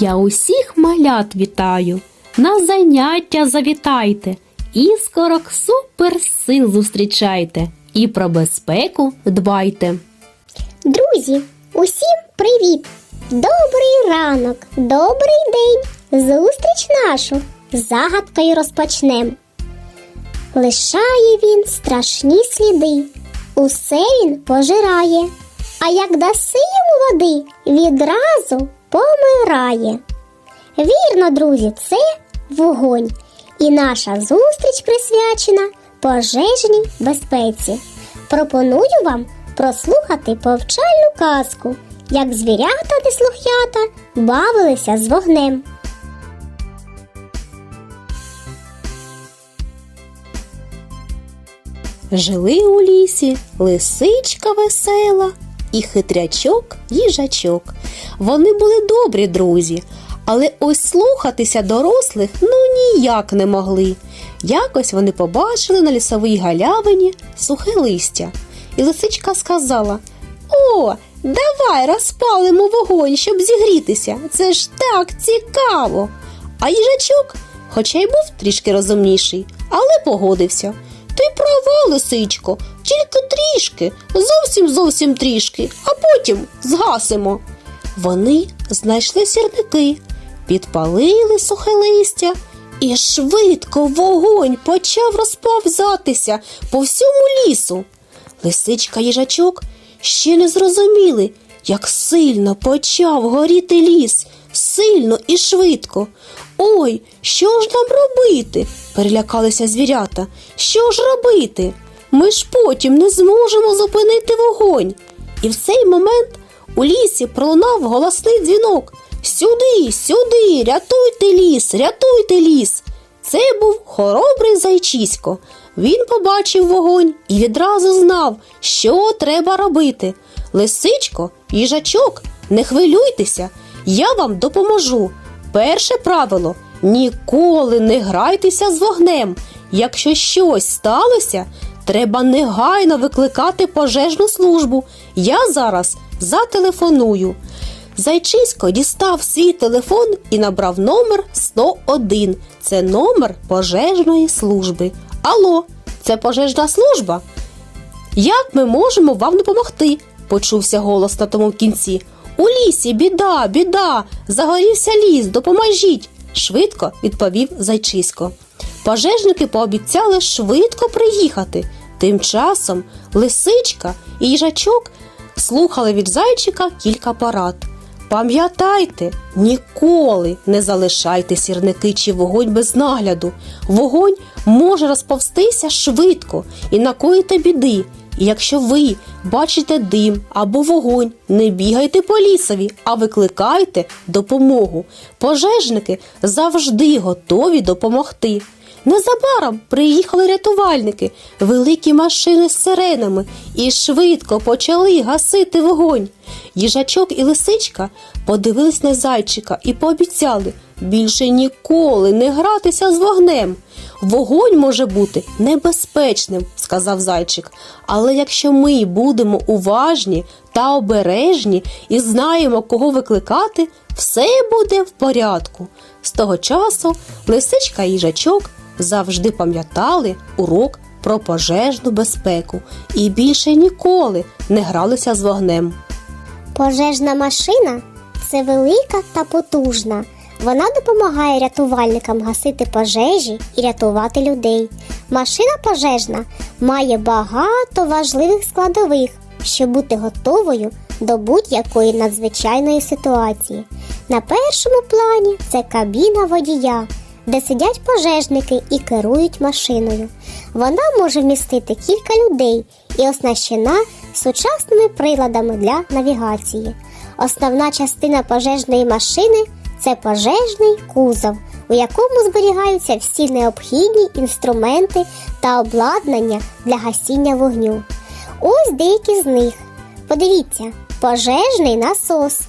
Я усіх малят вітаю, на заняття завітайте, іскорок суперсил зустрічайте і про безпеку дбайте. Друзі, усім привіт! Добрий ранок, добрий день! Зустріч нашу загадкою розпочнем. Лишає він страшні сліди, усе він пожирає, а як даси йому води, відразу помирає. Вірно, друзі, це вогонь. І наша зустріч присвячена пожежній безпеці. Пропоную вам прослухати повчальну казку, як звірята неслух'ята бавилися з вогнем. Жили у лісі лисичка весела і хитрячок їжачок. Вони були добрі друзі, але ось слухатися дорослих ну ніяк не могли. Якось вони побачили на лісовій галявині сухе листя, і лисичка сказала: О, давай розпалимо вогонь, щоб зігрітися. Це ж так цікаво. А їжачок, хоча й був трішки розумніший, але погодився. Ти лисичко, тільки трішки, зовсім зовсім трішки, а потім згасимо. Вони знайшли сірники, підпалили сухе листя, і швидко вогонь почав розповзатися по всьому лісу. Лисичка їжачок ще не зрозуміли, як сильно почав горіти ліс, сильно і швидко. Ой, що ж нам робити? Перелякалися звірята. Що ж робити? Ми ж потім не зможемо зупинити вогонь. І в цей момент у лісі пролунав голосний дзвінок. Сюди, сюди, рятуйте ліс, рятуйте ліс. Це був хоробрий зайчисько. Він побачив вогонь і відразу знав, що треба робити. Лисичко, їжачок, не хвилюйтеся, я вам допоможу. Перше правило ніколи не грайтеся з вогнем. Якщо щось сталося, треба негайно викликати пожежну службу. Я зараз зателефоную. Зайчисько дістав свій телефон і набрав номер 101. Це номер пожежної служби. Алло, це пожежна служба? Як ми можемо вам допомогти? почувся голос на тому кінці. У лісі біда, біда, загорівся ліс, допоможіть, швидко відповів зайчисько. Пожежники пообіцяли швидко приїхати. Тим часом лисичка і їжачок слухали від зайчика кілька порад. Пам'ятайте, ніколи не залишайте сірники чи вогонь без нагляду. Вогонь може розповстися швидко і накоїти біди. Якщо ви бачите дим або вогонь, не бігайте по лісові, а викликайте допомогу. Пожежники завжди готові допомогти. Незабаром приїхали рятувальники, великі машини з сиренами і швидко почали гасити вогонь. Їжачок і лисичка подивились на зайчика і пообіцяли більше ніколи не гратися з вогнем. Вогонь може бути небезпечним, сказав зайчик. Але якщо ми будемо уважні та обережні і знаємо, кого викликати, все буде в порядку. З того часу лисичка і їжачок завжди пам'ятали урок про пожежну безпеку і більше ніколи не гралися з вогнем. Пожежна машина це велика та потужна. Вона допомагає рятувальникам гасити пожежі і рятувати людей. Машина пожежна має багато важливих складових, щоб бути готовою до будь-якої надзвичайної ситуації. На першому плані це кабіна водія, де сидять пожежники і керують машиною. Вона може вмістити кілька людей і оснащена сучасними приладами для навігації. Основна частина пожежної машини це пожежний кузов, у якому зберігаються всі необхідні інструменти та обладнання для гасіння вогню. Ось деякі з них. Подивіться, пожежний насос.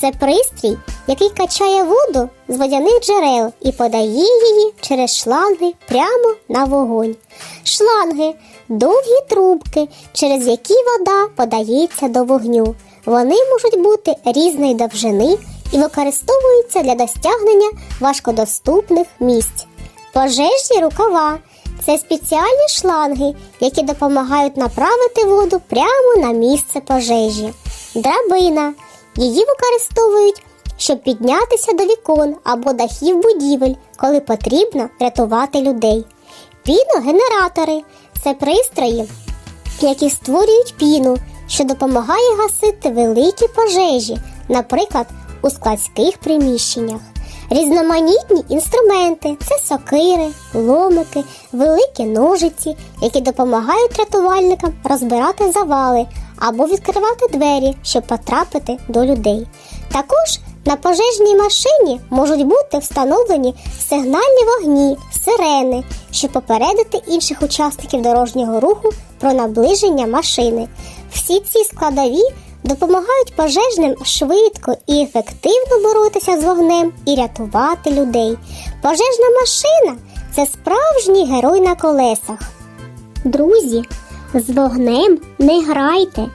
Це пристрій, який качає воду з водяних джерел і подає її через шланги прямо на вогонь. Шланги довгі трубки, через які вода подається до вогню. Вони можуть бути різної довжини і використовуються для досягнення важкодоступних місць. Пожежні рукава це спеціальні шланги, які допомагають направити воду прямо на місце пожежі. Драбина. Її використовують, щоб піднятися до вікон або дахів будівель, коли потрібно рятувати людей. Піногенератори це пристрої, які створюють піну, що допомагає гасити великі пожежі, наприклад, у складських приміщеннях. Різноманітні інструменти це сокири, ломики, великі ножиці, які допомагають рятувальникам розбирати завали або відкривати двері, щоб потрапити до людей. Також на пожежній машині можуть бути встановлені сигнальні вогні, сирени, щоб попередити інших учасників дорожнього руху про наближення машини. Всі ці складові допомагають пожежним швидко і ефективно боротися з вогнем і рятувати людей. Пожежна машина це справжній герой на колесах. Друзі, з вогнем не грайте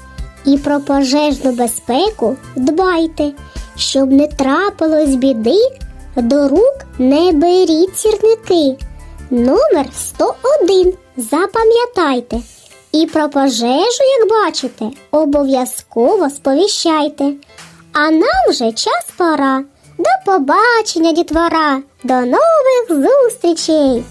і про пожежну безпеку дбайте, щоб не трапилось біди, до рук не беріть сірники. Номер 101 запам'ятайте. І про пожежу, як бачите, обов'язково сповіщайте. А нам вже час пора. До побачення, дітвора! До нових зустрічей!